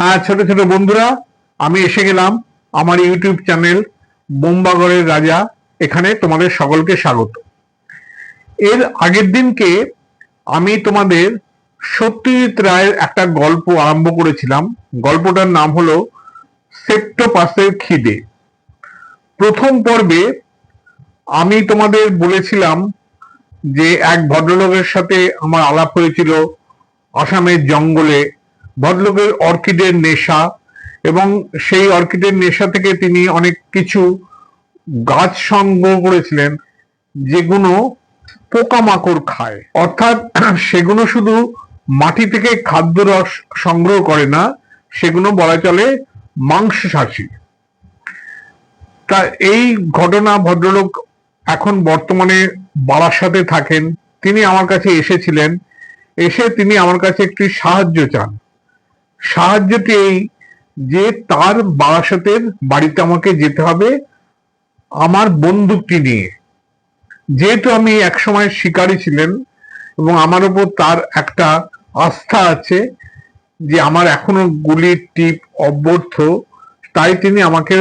হ্যাঁ ছোট ছোট বন্ধুরা, আমি এসে গেলাম আমার ইউটিউব চ্যানেল বোম্বাগড়ের রাজা। এখানে তোমাদের সকলকে স্বাগত। এর আগের দিনকে আমি তোমাদের সত্যজিৎ রায়ের একটা গল্প আরম্ভ করেছিলাম। গল্পটার নাম হলো সেপ্টোপাসের খিদে। প্রথম পর্বে আমি তোমাদের বলেছিলাম যে এক ভদ্রলোকের সাথে আমার আলাপ হয়েছিল আসামের জঙ্গলে ভদ্রলোকের অর্কিডের নেশা এবং সেই অর্কিডের নেশা থেকে তিনি অনেক কিছু গাছ সংগ্রহ করেছিলেন, যেগুলো পোকামাকড় খায়। অর্থাৎ সেগুলো শুধু মাটি থেকে খাদ্য রস সংগ্রহ করে না, সেগুলো বলা চলে মাংসাশী তা এই ঘটনা ভদ্রলোক এখন বর্তমানে বারাসাতে থাকেন। তিনি আমার কাছে এসেছিলেন। এসে তিনি আমার কাছে একটি সাহায্য চান। সাহায্যটি এই যে তার বারাসাতের বাড়িতে আমাকে যেতে হবে আমার বন্দুকটি নিয়ে। যেহেতু আমি একসময় শিকারী ছিলেন এবং আমার উপর তার একটা আস্থা আছে যে আমার এখনও গুলির টিপ অব্যর্থ, তাই তিনি আমাকে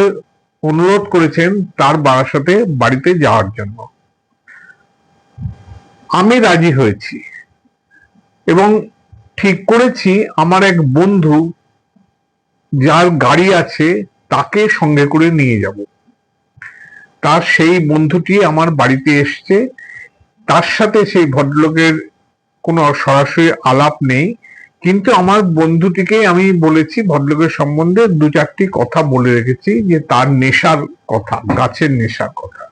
অনুরোধ করেছেন তার বারাসাতে বাড়িতে যাওয়ার জন্য। আমি রাজি হয়েছি এবং ঠিক করেছি, আমার এক বন্ধু যার গাড়ি আছে তাকে সঙ্গে করে নিয়ে যাব। তার সেই বন্ধুটি আমার বাড়িতে এসছে। তার সাথে সেই ভদ্রলোকের কোনো সরাসরি আলাপ নেই। কিন্তু আমার বন্ধুটিকে আমি বলেছি, ভদ্রলোকের সম্বন্ধে দু চারটি কথা বলে রেখেছি যে তার নেশার কথা, গাছের নেশার কথা।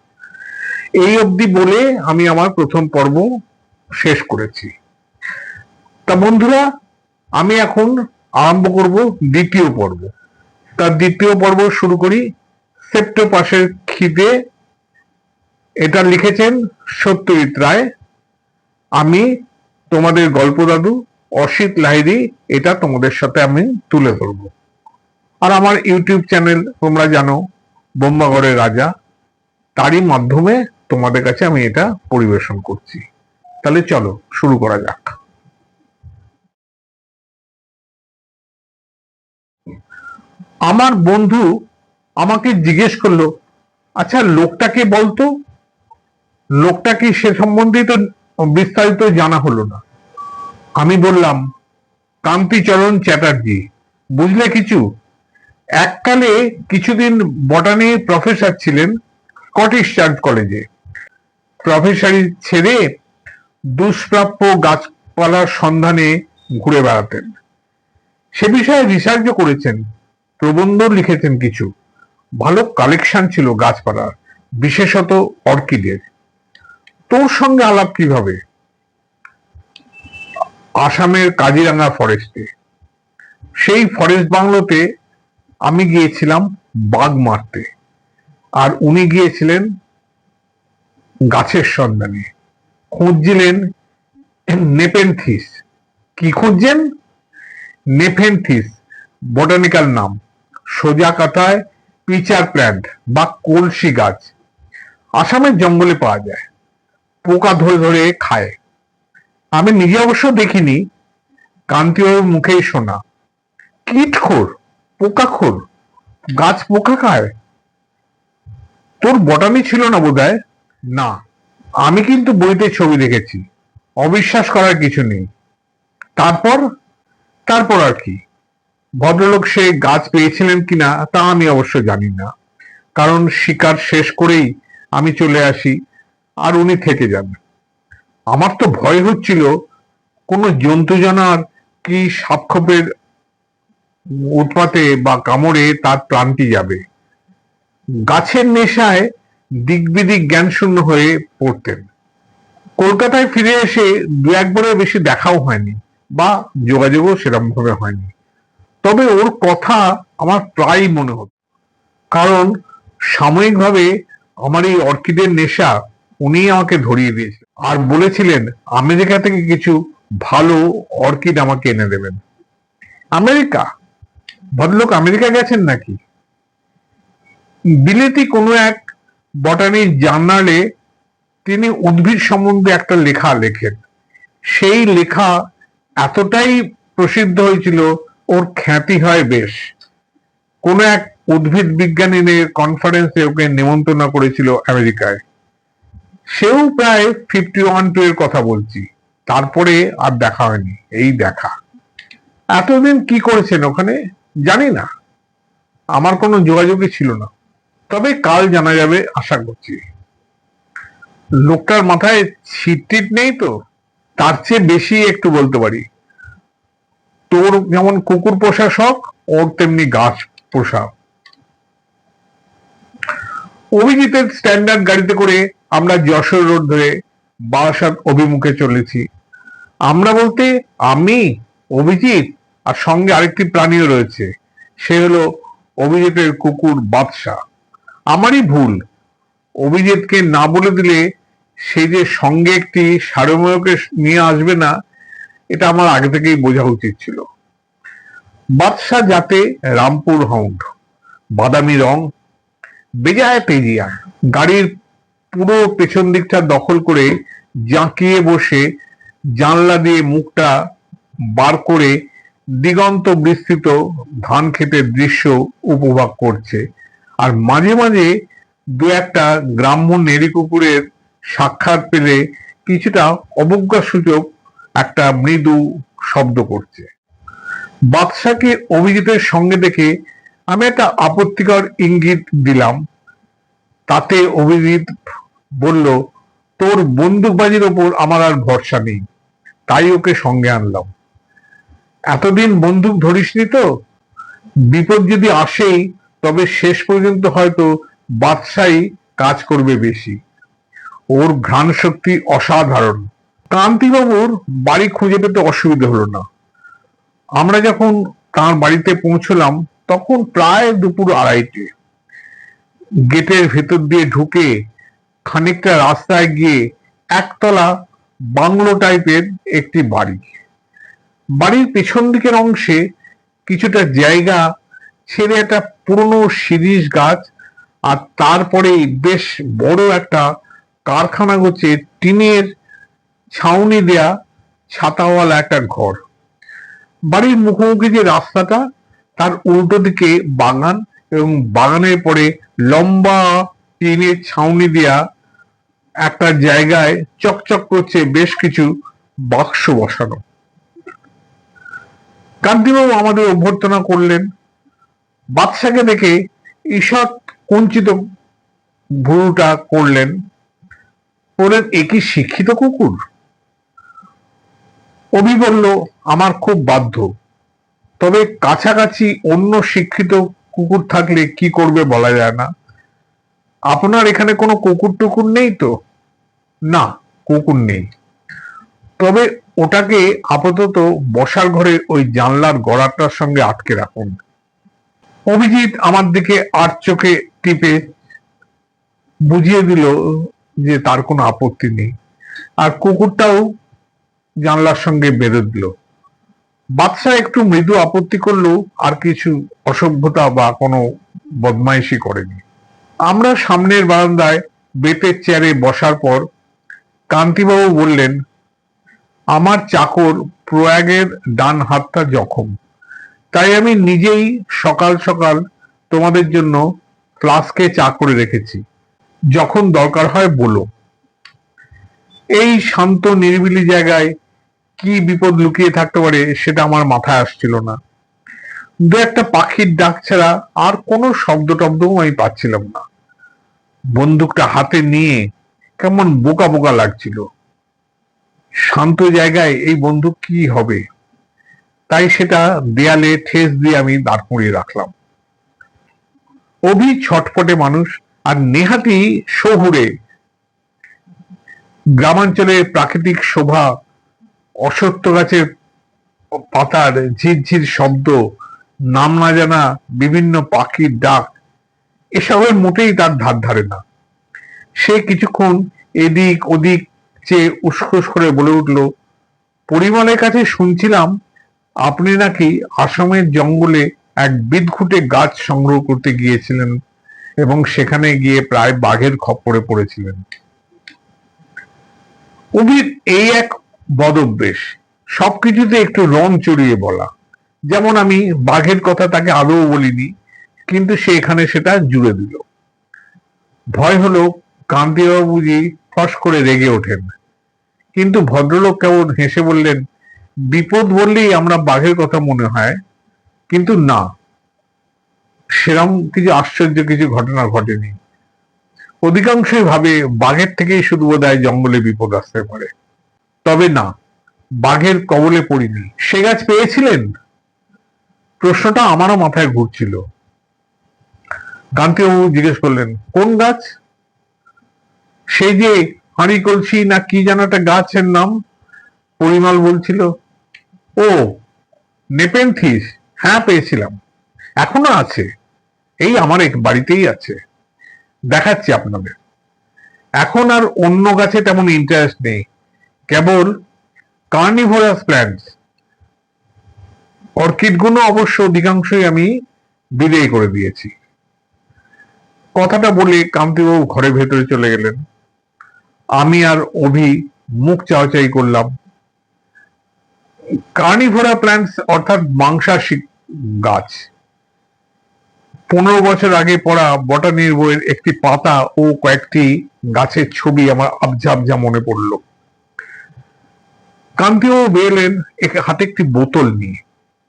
এই অবধি বলে আমি আমার প্রথম পর্ব শেষ করেছি। তা বন্ধুরা, আমি এখন আরম্ভ করব দ্বিতীয় পর্ব। তার দ্বিতীয় পর্ব শুরু করি। সেপ্টো পাশের খিদে, এটা লিখেছেন সত্যজিৎ রায়। আমি তোমাদের গল্প দাদু অসিত লাহিরি এটা তোমাদের সাথে আমি তুলে ধরব। আর আমার ইউটিউব চ্যানেল তোমরা জানো বোম্বাগড়ের রাজা। তারই মাধ্যমে তোমাদের কাছে আমি এটা পরিবেশন করছি। তাহলে চলো, শুরু করা যাক। আমার বন্ধু আমাকে জিজ্ঞেস করল আচ্ছা লোকটাকে বলতো? লোকটাকে সে সম্বন্ধে তো বিস্তারিত জানা হলো না। আমি বললাম, কান্তিচরণ চ্যাটার্জি, বুঝলে কিছু? এককালে কিছুদিন বটানি প্রফেসর ছিলেন স্কটিশ চার্চ কলেজে। প্রফেসরি ছেড়ে দুষ্প্রাপ্য গাছপালার সন্ধানে ঘুরে বেড়াতেন। সে বিষয়ে রিসার্চও করেছেন। প্রবন্ধ লিখেছেন কিছু। ভালো কালেকশন ছিল গাছপালার বিশেষত অর্কিডের। তোর সঙ্গে আলাপ কীভাবে? আসামের কাজিরাঙ্গা ফরেস্টে সেই ফরেস্ট বাংলোতে আমি গিয়েছিলাম বাঘ মারতে। আর উনি গিয়েছিলেন গাছের সন্ধানে। খুঁজছিলেন নেপেনথিস। কি খুঁজছেন? নেফেনথিস বটানিক্যাল নাম। সোজা কথায় পিচার প্ল্যান্ট বা কলসি গাছ। আসামের জঙ্গলে পাওয়া যায়। পোকা ধরে ধরে খায়। আমি নিজে অবশ্য দেখিনি। কান্তিবাবুর মুখেই শোনা। কীটখোর, পোকাখোর, গাছ পোকা খায়? তোর বটানি ছিল না বোধ না, আমি কিন্তু বইতে ছবি দেখেছি। অবিশ্বাস করার কিছু নেই। তারপর? তারপর আর কি? ভদ্রলোক সে গাছ পেয়েছিলেন কিনা তা আমি অবশ্য জানি না। কারণ শিকার শেষ করেই আমি চলে আসি আর উনি থেকে যান। আমার তো ভয় হচ্ছিল, কোনো জন্তু জানার কি সাপখোপের উৎপাতে বা কামড়ে তার প্রাণটি যাবে। গাছের নেশায় বিদিক জ্ঞান শূন্য হয়ে পড়তেন। কলকাতায় ফিরে এসে দু একবারের বেশি দেখাও হয়নি বা যোগাযোগও সেরকম ভাবে হয়নি। তবে ওর কথা আমার প্রায় মনে হতো কারণ সাময়িকভাবে আমার এই অর্কিডের নেশা উনি আমাকে ধরিয়ে দিয়েছে। আর বলেছিলেন, আমেরিকা থেকে কিছু ভালো অর্কিড আমাকে এনে দেবেন। আমেরিকা? ভদ্রলোক আমেরিকা গেছেন নাকি? বিলেতি কোনো এক বটানি জার্নালে তিনি উদ্ভিদ সম্বন্ধে একটা লেখা লেখেন। সেই লেখা এতটাই প্রসিদ্ধ হয়েছিল ওর খ্যাতি হয় বেশ। কোন এক উদ্ভিদ বিজ্ঞানীদের কনফারেন্সে ওকে নিমন্ত্রণ করেছিল আমেরিকায়। সেও প্রায় ফিফটি ওয়ান টু এর কথা বলছি। তারপরে আর দেখা হয়নি, এই দেখা। এতদিন কি করেছেন ওখানে? জানি না। আমার কোনো যোগাযোগই ছিল না। তবে কাল জানা যাবে, আশা করছি। লোকটার মাথায় ছিটটিট নেই তো? তার চেয়ে বেশি একটু বলতে পারি। তোর যেমন কুকুর পোষা শখ, ওর তেমনি গাছ পোষা। অভিজিতের স্ট্যান্ডার্ড গাড়িতে করে আমরা যশোর রোড ধরে বারাসাত অভিমুখে চলেছি। আমরা বলতে আমি, অভিজিৎ আর সঙ্গে আরেকটি প্রাণীও রয়েছে, সে হলো অভিজিতের কুকুর বাদশাহ। আমারই ভুল, অভিজিৎকে না বলে দিলে সে যে সঙ্গে একটি সারময়কে নিয়ে আসবে না এটা আমার আগে থেকেই বোঝা উচিত ছিল। বাদশাহ যাতে রামপুর হাউন্ড বাদামি রং, বেজায় তেজিয়া গাড়ির পুরো পেছন দিকটা দখল করে জাঁকিয়ে বসে জানলা দিয়ে মুখটা বার করে দিগন্ত বিস্তৃত ধান ক্ষেতের দৃশ্য উপভোগ করছে। আর মাঝে মাঝে দু একটা গ্রাম্য নেড়ি কুকুরের সাক্ষাৎ পেলে কিছুটা অবজ্ঞা সূচক একটা মৃদু শব্দ করছে। বাদশাকে অভিজিতের সঙ্গে দেখে আমি একটা আপত্তিকর ইঙ্গিত দিলাম। তাতে অভিজিৎ বলল, তোর বন্দুকবাজির ওপর আমার আর ভরসা নেই। তাই ওকে সঙ্গে আনলাম। এতদিন বন্দুক ধরিসনি তো। বিপদ যদি আসেই, তবে শেষ পর্যন্ত হয়তো বাদশাই কাজ করবে বেশি। ওর ঘ্রাণ শক্তি অসাধারণ। কান্তিবাবুর বাড়ি খুঁজে পেতে অসুবিধা হলো না। আমরা যখন তার বাড়িতে পৌঁছলাম, তখন প্রায় দুপুর আড়াইটে। গেটের ভেতর দিয়ে ঢুকে খানিকটা রাস্তায় গিয়ে একতলা বাংলো টাইপের একটি বাড়ি। বাড়ির পেছন দিকের অংশে কিছুটা জায়গা, ছেড়ে একটা পুরনো শিরিষ গাছ, আর তারপরে বেশ বড় একটা কারখানা গোছে টিনের ছাউনি দেয়া ছাতাওয়ালা একটা ঘর। বাড়ির মুখোমুখি যে রাস্তাটা, তার উল্টো দিকে বাগান এবং বাগানের পরে লম্বা টিনের ছাউনি দেয়া একটা জায়গায় চকচক করছে বেশ কিছু বাক্স বসানো। কান্তিবাবু আমাদের অভ্যর্থনা করলেন, বাদশাকে দেখে ঈষৎ কুঞ্চিত ভুরুটা করলেন। বললেন একই শিক্ষিত কুকুর? অভি বলল, আমার খুব বাধ্য। তবে কাছাকাছি অন্য শিক্ষিত কুকুর থাকলে কি করবে বলা যায় না। আপনার এখানে কোনো কুকুর টুকুর নেই তো? না, কুকুর নেই। তবে ওটাকে আপাতত বসার ঘরে ওই জানলার গড়াটার সঙ্গে আটকে রাখুন। অভিজিৎ আমার দিকে আর চোখে টিপে বুঝিয়ে দিল যে তার কোনো আপত্তি নেই। আর কুকুরটাও জানলার সঙ্গে বেঁধে দিল। বাদশাহ একটু মৃদু আপত্তি করলেও আর কিছু অসভ্যতা বা কোনো বদমাইশি করেনি। আমরা সামনের বারান্দায় বেতের চেয়ারে বসার পর কান্তিবাবু বললেন, আমার চাকর প্রয়াগের ডান হাতটা জখম। তাই আমি নিজেই সকাল সকাল তোমাদের জন্য ফ্লাস্কে চা করে রেখেছি। যখন দরকার হয় বলো। এই শান্ত নিরিবিলি জায়গায় কি বিপদ লুকিয়ে থাকতে পারে সেটা আমার মাথায় আসছিল না। দু একটা পাখির ডাক ছাড়া আর কোনো শব্দ টব্দও আমি পাচ্ছিলাম না। বন্দুকটা হাতে নিয়ে কেমন বোকা বোকা লাগছিল। শান্ত জায়গায় এই বন্দুক কি হবে? তাই সেটা দেয়ালে ঠেস দিয়ে আমি দাঁড় করিয়ে রাখলাম। অভি ছটপটে মানুষ আর নেহাতি শহুরে। গ্রামাঞ্চলের প্রাকৃতিক শোভা অসত্য গাছের পাতার ঝিরঝির শব্দ, নাম না জানা বিভিন্ন পাখির ডাক, এসবের মোটেই তার ধার ধারে না। সে কিছুক্ষণ এদিক ওদিক চেয়ে উসখুস করে বলে উঠল, পরিমলের কাছে শুনছিলাম আপনি নাকি আসামের জঙ্গলে এক বিদঘুটে গাছ সংগ্রহ করতে গিয়েছিলেন এবং সেখানে গিয়ে প্রায় বাঘের খপ্পরে পড়েছিলেন। অভির এই এক বদভ্যেস। সবকিছুতে একটু রং চড়িয়ে বলা। যেমন আমি বাঘের কথা তাকে আদৌ বলিনি, কিন্তু সে এখানে সেটা জুড়ে দিল। ভয় হলো কান্তিবাবু বুঝি ফস করে রেগে ওঠেন। কিন্তু ভদ্রলোক কেমন হেসে বললেন, বিপদ বললেই আমরা বাঘের কথা মনে হয়, কিন্তু না। সেরম কিছু আশ্চর্য কিছু ঘটনা ঘটেনি। অধিকাংশই ভাবে বাঘের থেকেই শুধু বোধহয় জঙ্গলে বিপদ আসতে পারে। তবে না, বাঘের কবলে পড়িনি। সে গাছ পেয়েছিলেন? প্রশ্নটা আমারও মাথায় ঘুরছিল। কান্তিবাবু জিজ্ঞেস করলেন, কোন গাছ? সেই যে হাঁড়ি কলসি না কি যেন একটা গাছের নাম, পরিমাল বলছিল। ও, নেপেন্থিস। হ্যাঁ পেয়েছিলাম। এখনও আছে। এই আমার এক বাড়িতেই আছে। দেখাচ্ছি আপনাদের। এখন আর অন্য গাছে তেমন ইন্টারেস্ট নেই। কেবল কার্নিভোরাস প্ল্যান্টস অর্কিডগুলো অবশ্য অধিকাংশই আমি বিদেয় করে দিয়েছি। কথাটা বলে কান্তিবাবু ঘরের ভেতরে চলে গেলেন। আমি আর অভি মুখ চাওয়াচাই করলাম। কার্নিভোরা প্ল্যান্টস অর্থাৎ মাংসাশী গাছ। পনেরো বছর আগে পড়া বটানির বইয়ের একটি পাতা ও কয়েকটি গাছের ছবি আমার আবজা মনে পড়ল। কান্তিবাবু বেরলেন হাতে একটি বোতল নিয়ে।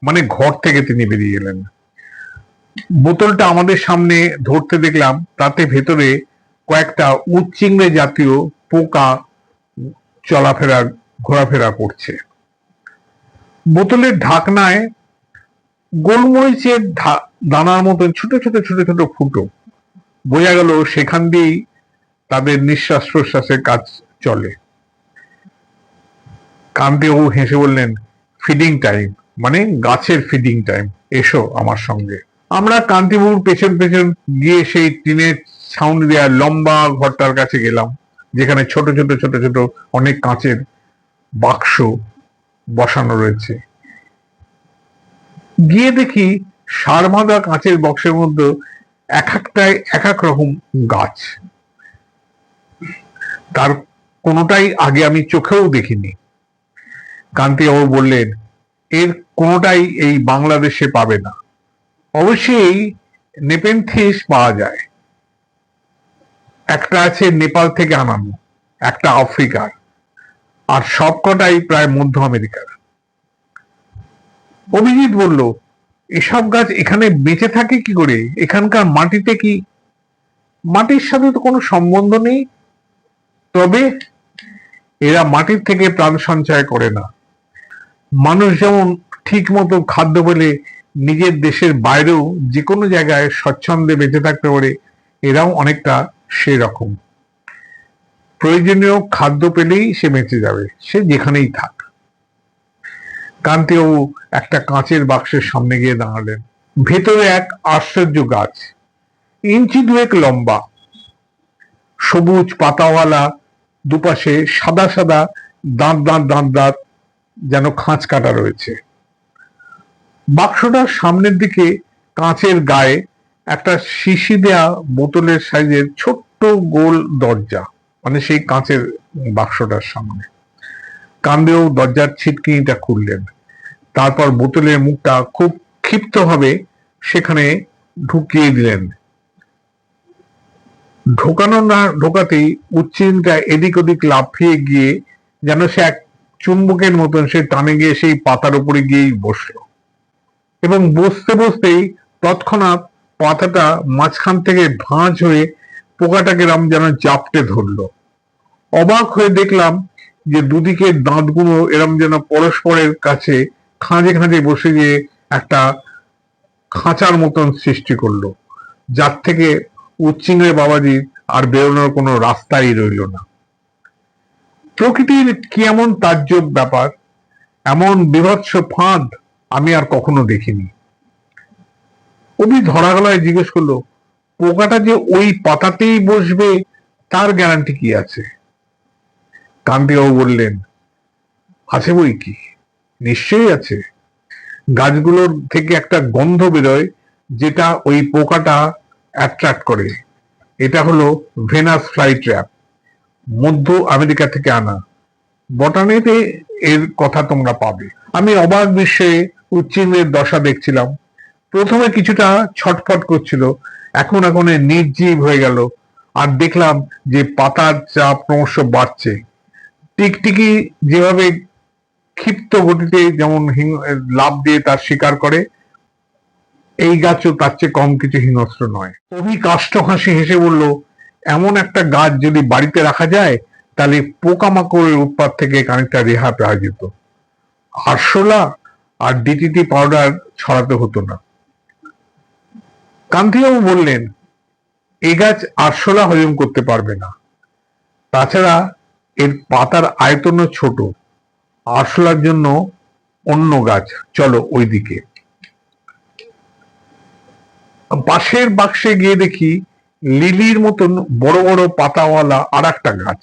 মানে ঘর থেকে তিনি বেরিয়ে গেলেন বোতলটা আমাদের সামনে ধরতে দেখলাম, তাতে ভেতরে কয়েকটা উচ্চিংড়ে জাতীয় পোকা চলাফেরা, ঘোরাফেরা করছে। বোতলের ঢাকনায় গোলমরিচের দানার মতন ছোট ছোট ছোট ছোট ফুটো। বোঝা গেল সেখান দিয়েই তাদের নিঃশ্বাস প্রশ্বাসের কাজ চলে। কান্তিবাবু হেসে বললেন ফিডিং টাইম মানে গাছের ফিডিং টাইম এসো আমার সঙ্গে। আমরা কান্তিবাবুর পেছন পেছন গিয়ে সেই টিনের ছাউনি দেওয়া লম্বা ঘরটার কাছে গেলাম, যেখানে ছোট ছোট ছোট ছোট অনেক কাঁচের বাক্স বসানো রয়েছে। গিয়ে দেখি সার বাঁধা কাঁচের বক্সের মধ্যে এক একটাই এক এক রকম গাছ। তার কোনোটাই আগে আমি চোখেও দেখিনি। কান্তিবাবু বললেন, এর কোনোটাই এই বাংলাদেশে পাবে না। অবশ্যই নেপেন্থিস পাওয়া যায়। একটা আছে নেপাল থেকে আনানো, একটা আফ্রিকার। আর সবকটাই প্রায় মধ্য আমেরিকার। অভিজিৎ বলল, এসব গাছ এখানে বেঁচে থাকে কি করে? এখানকার মাটিতে কি? মাটির সাথে তো কোনো সম্বন্ধ নেই। তবে এরা মাটির থেকে প্রাণ সঞ্চয় করে না। মানুষ যেমন ঠিক মতো খাদ্য পেলে নিজের দেশের বাইরেও যে কোনো জায়গায় স্বচ্ছন্দে বেঁচে থাকতে পারে, এরাও অনেকটা সেরকম। প্রয়োজনীয় খাদ্য পেলেই সে বেঁচে যাবে, সে যেখানেই থাক। কান্তিবাবু একটা কাঁচের বাক্সের সামনে গিয়ে দাঁড়ালেন। ভেতরে এক আশ্চর্য গাছ, ইঞ্চি দুয়েক লম্বা। সবুজ পাতাওয়ালা, দুপাশে সাদা সাদা দাঁত দাঁত দাঁত দাঁত যেন খাঁচ কাটা রয়েছে। বাক্সটার সামনের দিকে কাঁচের গায়ে একটা শিশি দেয়া বোতলের সাইজের ছোট্ট গোল দরজা মানে সেই কাঁচের বাক্সটার সামনে। কান্দেও দরজার ছিটকিনিটা খুললেন। তারপর বোতলের মুখটা খুব ক্ষিপ্তভাবে সেখানে ঢুকিয়ে দিলেন। ঢোকানো না, ঢোকাতেই উচ্চিনটা এদিক ওদিক লাফিয়ে গিয়ে যেন সে এক চুম্বকের মতন সে টানে গিয়ে সেই পাতার উপরে গিয়েই বসল। এবং বসতে বসতেই তৎক্ষণাৎ পাতাটা মাঝখান থেকে ভাঁজ হয়ে পোকাটাকে রাম যেন জাপটে ধরলো। অবাক হয়ে দেখলাম যে দুদিকের দাঁতগুলো এরম যেন পরস্পরের কাছে খাঁজে খাঁজে বসে গিয়ে একটা খাঁচার মতন সৃষ্টি করল। যার থেকে উচ্চিংড়ে বাবাজি আর বেরোনোর কোনো রাস্তাই রইল না। প্রকৃতির কি এমন তাজ্জব ব্যাপার? এমন বিভৎস ফাঁদ আমি আর কখনো দেখিনি। অভি ধরা গলায় জিজ্ঞেস করল, পোকাটা যে ওই পাতাতেই বসবে, তার গ্যারান্টি কি আছে? কান্তিবাবু বললেন, আছে বই কি? নিশ্চয়ই আছে। গাছগুলোর থেকে একটা গন্ধ বেরোয়, যেটা ওই পোকাটা অ্যাট্রাক্ট করে। এটা হলো ভেনাস ফ্লাই ট্র্যাপ মধ্য আমেরিকা থেকে আনা। বটানিতে এর কথা তোমরা পাবে। আমি অবাক বিশ্বে উচ্চিংড়ের দশা দেখছিলাম। প্রথমে কিছুটা ছটফট করছিল। এখন এখন নির্জীব হয়ে গেল। আর দেখলাম যে পাতার চাপ ক্রমশ বাড়ছে। টিকটিকি যেভাবে ক্ষিপ্ত গতিতে যেমন লাভ দিয়ে তার শিকার করে, এই গাছও তার চেয়ে কম কিছু হিংস্র নয়। কবি কাষ্ঠ হাসি হেসে বলল এমন একটা গাছ যদি বাড়িতে রাখা যায়, তাহলে পোকামাকড়ের উৎপাত থেকে খানিকটা রেহা পাওয়া যেত। আরশোলা আর ডিটিটি পাউডার ছড়াতে হতো না। কান্তিবাবু বললেন, এ গাছ আরশোলা হজম করতে পারবে না। তাছাড়া এর পাতার আয়তনও ছোট। আরশোলার জন্য অন্য গাছ। চলো ওইদিকে। পাশের বাক্সে গিয়ে দেখি লিলির মতন বড় বড় পাতাওয়ালা আর একটা গাছ।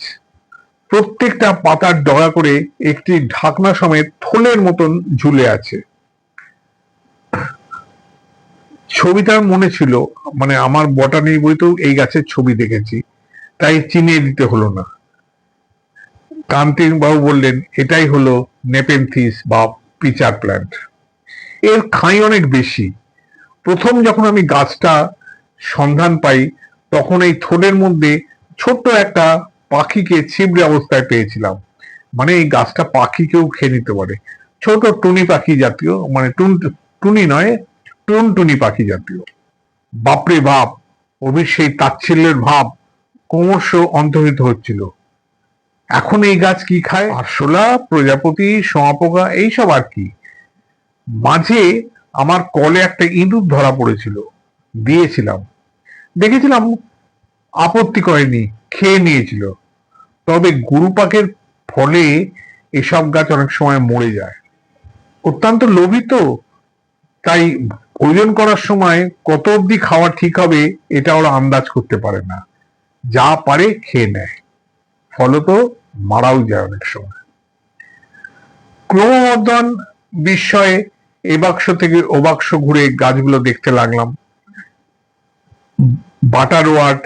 প্রত্যেকটা পাতার ডগা করে একটি ঢাকনা সমেত থলের মতন ঝুলে আছে। ছবিটার মনে ছিল মানে আমার বটানি বইতেও এই গাছের ছবি দেখেছি, তাই চিনিয়ে দিতে হলো না। কান্তিন বাবু বললেন, এটাই হলো নেপেনথিস বা পিচার প্ল্যান্ট। এর খাই অনেক বেশি। প্রথম যখন আমি গাছটা সন্ধান পাই তখন এই থলের মধ্যে ছোট্ট একটা পাখিকে ছিবড়ে অবস্থায় পেয়েছিলাম। মানে এই গাছটা পাখিকেও খেয়ে নিতে পারে। ছোট টুনি পাখি জাতীয় মানে টুন, টুনি নয়, টুন টুনি পাখি জাতীয়। বাপরে বাপ অভির সেই তাচ্ছিল্যের ভাব ক্রমশ অন্তর্হিত হচ্ছিল। এখন এই গাছ কি খায়? আরশোলা, প্রজাপতি সোয়াপোকা এইসব আর কি? মাঝে আমার কলে একটা ইঁদুর ধরা পড়েছিল, দিয়েছিলাম। দেখেছিলাম আপত্তি করেনি খেয়ে নিয়েছিল। তবে গুরুপাকের ফলে এসব গাছ অনেক সময় মরে যায়। অত্যন্ত লোভী তো। তাই ওজন করার সময় কত অবধি খাওয়া ঠিক হবে এটা ওরা আন্দাজ করতে পারে না। যা পারে খেয়ে নেয়। ফলত মারাও যায় অনেক সময়। ক্রমবর্ধন বিস্ময়ে এ বাক্স থেকে ও বাক্স ঘুরে গাছগুলো দেখতে লাগলাম। Butterwort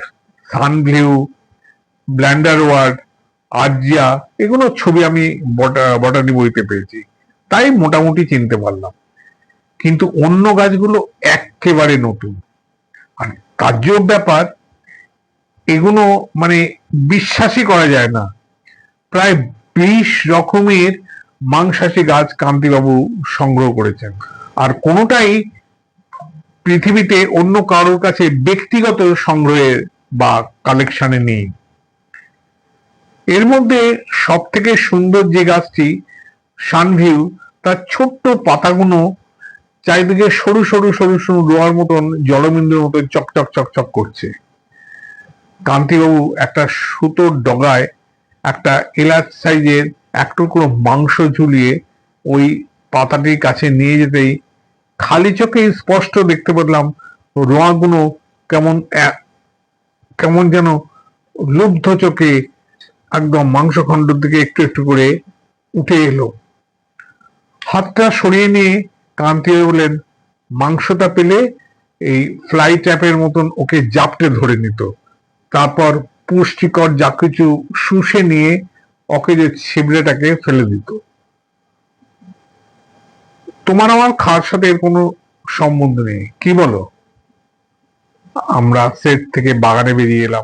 sundew bladderwort আর্জিয়া এগুলো ছবি আমি বটানি বইতে পেয়েছি। তাই মোটামুটি চিনতে পারলাম। কিন্তু অন্য গাছগুলো একেবারে নতুন। আর কার্য ব্যাপার, এগুলো মানে বিশ্বাসই করা যায় না। প্রায় বিশ রকমের মাংসাশী গাছ কান্তিবাবু সংগ্রহ করেছেন। আর কোনোটাই পৃথিবীতে অন্য কারোর কাছে ব্যক্তিগত সংগ্রহে বা কালেকশনে নেই। এর মধ্যে সব থেকে সুন্দর যে গাছটি সানভিউ তার ছোট্ট পাতাগুলো চারিদিকে সরু সরু সরু সরু রোয়ার মতন, জলবিন্দুর মতন চকচক চকচক করছে। কান্তিবাবু একটা সুতোর ডগায় একটা এলাচ সাইজের এক টুকরো মাংস ঝুলিয়ে ওই পাতাটির কাছে নিয়ে যেতেই খালি চোখে স্পষ্ট দেখতে পেলাম রোয়াগুলো কেমন কেমন যেন লুব্ধ চোখে একদম মাংসখণ্ডের দিকে একটু একটু করে উঠে এলো। হাতটা সরিয়ে নিয়ে কান্তি বললেন, মাংসটা পেলে এই ফ্লাই ট্যাপের মতন ওকে জাপটে ধরে নিত। তারপর পুষ্টিকর যা কিছু শুষে নিয়ে ওকে যে ছিবড়েটাকে ফেলে দিত। তোমার আমার খাওয়ার সাথে এর কোনো সম্বন্ধ নেই? কি বলো? আমরা সেট থেকে বাগানে বেরিয়ে এলাম।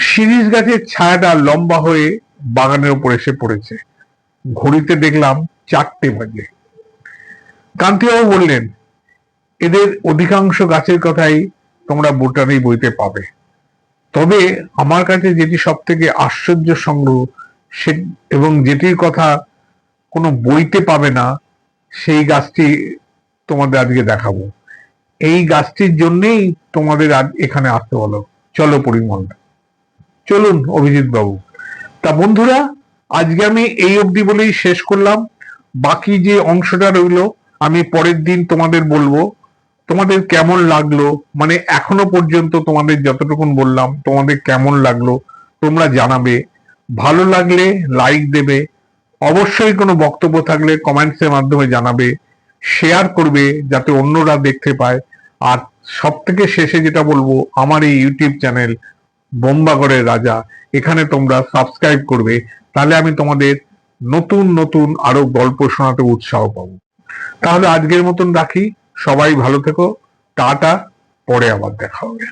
শিরিষ গাছের ছায়াটা লম্বা হয়ে বাগানের উপর এসে পড়েছে। ঘড়িতে দেখলাম চারটে বাজে। কান্তিবাবু বললেন, এদের অধিকাংশ গাছের কথাই তোমরা বোটানি বইতে পাবে। তবে আমার কাছে যেটি সব থেকে আশ্চর্য সংগ্রহ সে এবং যেটির কথা কোনো বইতে পাবে না সেই গাছটি তোমাদের আজকে দেখাবো। এই গাছটির জন্যেই তোমাদের আজ এখানে আসতে বলো চলো পরিমল চলুন, অভিজিৎ বাবু। তা বন্ধুরা, আজকে আমি এই অবধি বলেই শেষ করলাম। বাকি যে অংশটা রইল, আমি পরের দিন তোমাদের বলব, তোমাদের কেমন লাগল? মানে এখনও পর্যন্ত তোমাদের যতটুকুন বললাম, তোমাদের কেমন লাগল, তোমরা জানাবে। ভালো লাগলে লাইক দেবে অবশ্যই কোনো বক্তব্য থাকলে কমেন্টসের মাধ্যমে জানাবে, শেয়ার করবে যাতে অন্যরা দেখতে পায়। আর সব থেকে শেষে যেটা বলব, আমার এই ইউটিউব চ্যানেল বোম্বাগড়ের রাজা, এখানে তোমরা সাবস্ক্রাইব করবে। তাহলে আমি তোমাদের নতুন নতুন আরও গল্প শোনাতে উৎসাহ পাবো। তাহলে আজকের মতন রাখি। সবাই ভালো থেকো। টাটা। পরে আবার দেখা হবে।